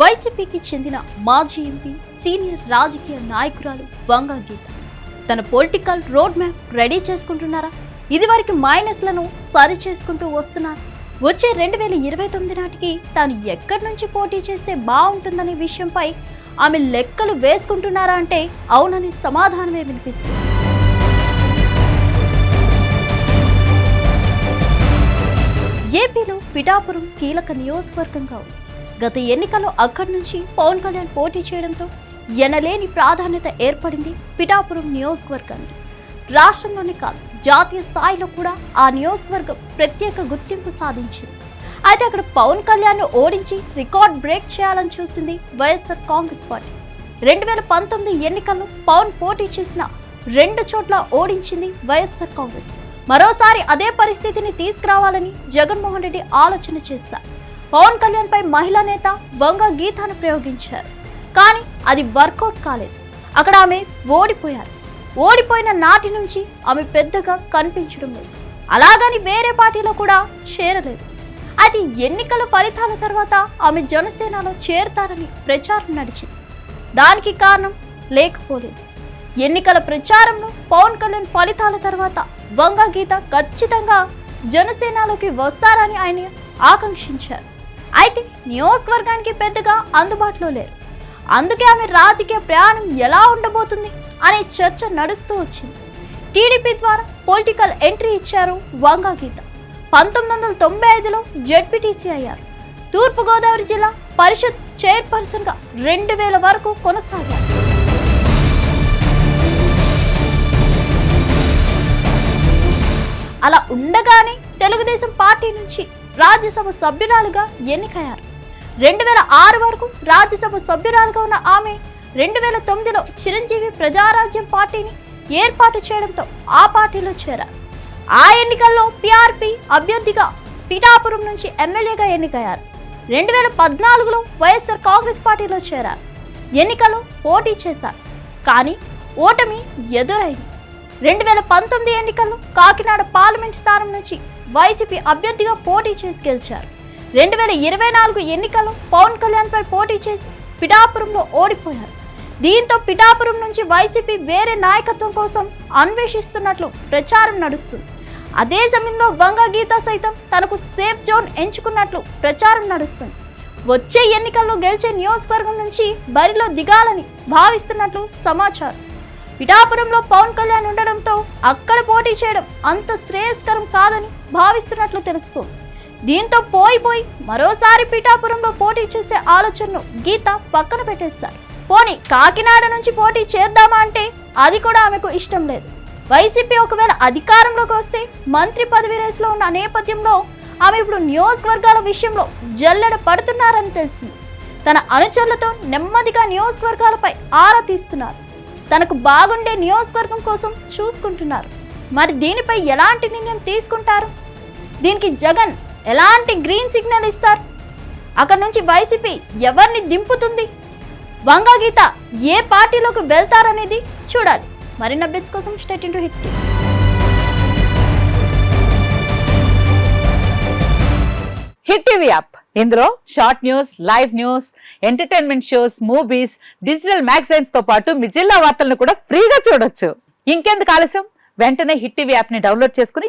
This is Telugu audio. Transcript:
వైసీపీకి చెందిన మాజీ ఎంపీ సీనియర్ రాజకీయ నాయకురాలు వంగా గీత. తన పొలిటికల్ రోడ్ మ్యాప్ రెడీ చేసుకుంటున్నారా? ఇదివరకు మైనస్లను సరి చేసుకుంటూ వస్తున్నారు. వచ్చే రెండు వేల ఇరవై తొమ్మిది నాటికి తాను ఎక్కడి నుంచి పోటీ చేస్తే బాగుంటుందనే విషయంపై ఆమె లెక్కలు వేసుకుంటున్నారా అంటే అవుననే సమాధానమే వినిపిస్తుంది. ఏపీలో పిఠాపురం కీలక నియోజకవర్గంగా ఉంది. గత ఎన్నికల్లో అక్కడి నుంచి పవన్ కళ్యాణ్ పోటీ చేయడంతో ఎనలేని ప్రాధాన్యత ఏర్పడింది పిఠాపురం నియోజకవర్గానికి. రాష్ట్రంలోనే కాదు జాతీయ స్థాయిలో కూడా ఆ నియోజకవర్గం ప్రత్యేక గుర్తింపు సాధించింది. అయితే అక్కడ పవన్ కళ్యాణ్ ఓడించి రికార్డ్ బ్రేక్ చేయాలని చూసింది వైఎస్ఆర్ కాంగ్రెస్ పార్టీ. రెండు వేల పంతొమ్మిది ఎన్నికల్లో పవన్ పోటీ చేసిన రెండు చోట్ల ఓడించింది వైఎస్ఆర్ కాంగ్రెస్. మరోసారి అదే పరిస్థితిని తీసుకురావాలని జగన్మోహన్ రెడ్డి ఆలోచన చేశారు. పవన్ కళ్యాణ్ పై మహిళా నేత వంగ గీతాను ప్రయోగించారు. కానీ అది వర్కౌట్ కాలేదు. అక్కడ ఆమె ఓడిపోయారు. ఓడిపోయిన నాటి నుంచి ఆమె పెద్దగా కనిపించడం లేదు. అలాగని వేరే పార్టీలో కూడా చేరలేదు. అది ఎన్నికల ఫలితాల తర్వాత ఆమె జనసేనలో చేరతారని ప్రచారం నడిచింది. దానికి కారణం లేకపోలేదు. ఎన్నికల ప్రచారంలో పవన్ కళ్యాణ్ ఫలితాల తర్వాత వంగ గీత ఖచ్చితంగా జనసేనలోకి వస్తారని ఆయన ఆకాంక్షించారు. అయితే నియోజకవర్గానికి పెద్దగా అందుబాటులో లేరు. అందుకే ఆమె రాజకీయ ప్రయాణం ఎలా ఉండబోతుంది అనే చర్చ నడుస్తూ వచ్చింది. టీడీపీ ద్వారా పొలిటికల్ ఎంట్రీ ఇచ్చారు వంగా గీత. పంతొమ్మిది వందల తొంభై ఐదులో జెడ్పీటీసీ అయ్యారు. తూర్పుగోదావరి జిల్లా పరిషత్ చైర్పర్సన్గా రెండు వేల వరకు కొనసాగారు. అలా ఉండగానే తెలుగుదేశం పార్టీ నుంచి రాజ్యసభ సభ్యురాలుగా ఎన్నికయ్యారు. రెండు వేల ఆరు వరకు రాజ్యసభ సభ్యురాలుగా ఉన్న ఆమె రెండు వేల తొమ్మిదిలో చిరంజీవి ప్రజారాజ్యం పార్టీని ఏర్పాటు చేయడంతో ఆ పార్టీలో చేరారు. ఆ ఎన్నికల్లో పిఆర్పి అభ్యర్థిగా పిఠాపురం నుంచి ఎమ్మెల్యేగా ఎన్నికయ్యారు. రెండు వేల పద్నాలుగులో వైఎస్ఆర్ కాంగ్రెస్ పార్టీలో చేరారు. ఎన్నికల్లో పోటీ చేశారు. కానీ ఓటమి ఎదురైంది. రెండు వేల పంతొమ్మిది ఎన్నికల్లో కాకినాడ పార్లమెంట్ స్థానం నుంచి వైసీపీ అభ్యర్థిగా పోటీ చేసి గెలిచారు. రెండు వేల ఇరవై నాలుగు ఎన్నికల్లో పవన్ కళ్యాణ్పై పోటీ చేసి పిఠాపురంలో ఓడిపోయారు. దీంతో పిఠాపురం నుంచి వైసీపీ వేరే నాయకత్వం కోసం అన్వేషిస్తున్నట్లు ప్రచారం నడుస్తుంది. అదే సమయంలో వంగ గీత సైతం తనకు సేఫ్ జోన్ ఎంచుకున్నట్లు ప్రచారం నడుస్తుంది. వచ్చే ఎన్నికల్లో గెలిచే నియోజకవర్గం నుంచి బరిలో దిగాలని భావిస్తున్నట్లు సమాచారం. పిఠాపురంలో పవన్ కళ్యాణ్ ఉండడంతో అక్కడ పోటీ చేయడం అంత శ్రేయస్కరం కాదని భావిస్తున్నట్లు తెలుస్తోంది. దీంతో పోయి పోయి మరోసారి పిఠాపురంలో పోటీ చేసే ఆలోచనను గీత పక్కన పెట్టేశారు. పోని కాకినాడ నుంచి పోటీ చేద్దామా అంటే అది కూడా ఆమెకు ఇష్టం లేదు. వైసీపీ ఒకవేళ అధికారంలోకి వస్తే మంత్రి పదవి రేసులో ఉన్న నేపథ్యంలో ఆమె ఇప్పుడు నియోజకవర్గాల విషయంలో జల్లెడ పడుతున్నారని తెలిసింది. తన అనుచరులతో నెమ్మదిగా నియోజకవర్గాలపై ఆరా తీస్తున్నారు. తనకు బాగుండే నియోజకవర్గం కోసం చూసుకుంటున్నారు. మరి దీనిపై ఎలాంటి నిర్ణయం తీసుకుంటారు? దీనికి జగన్ ఎలాంటి గ్రీన్ సిగ్నల్ ఇస్తారు? అక్కడ నుంచి వైసీపీ ఎవరిని దింపుతుంది? వంగ గీత ఏ పార్టీలోకి వెళ్తారనేది చూడాలి. మరిన్ని అప్డేట్స్ కోసం state into hit hit TV app ఇందులో short news live news entertainment shows movies digital మ్యాగజైన్స్తో పాటు మీ జిల్లా వార్తలను కూడా ఫ్రీగా చూడొచ్చు. ఇంకెందుకు ఆలస్యం? వెంటనే హిట్ టీవీ యాప్ని డౌన్లోడ్ చేసుకుని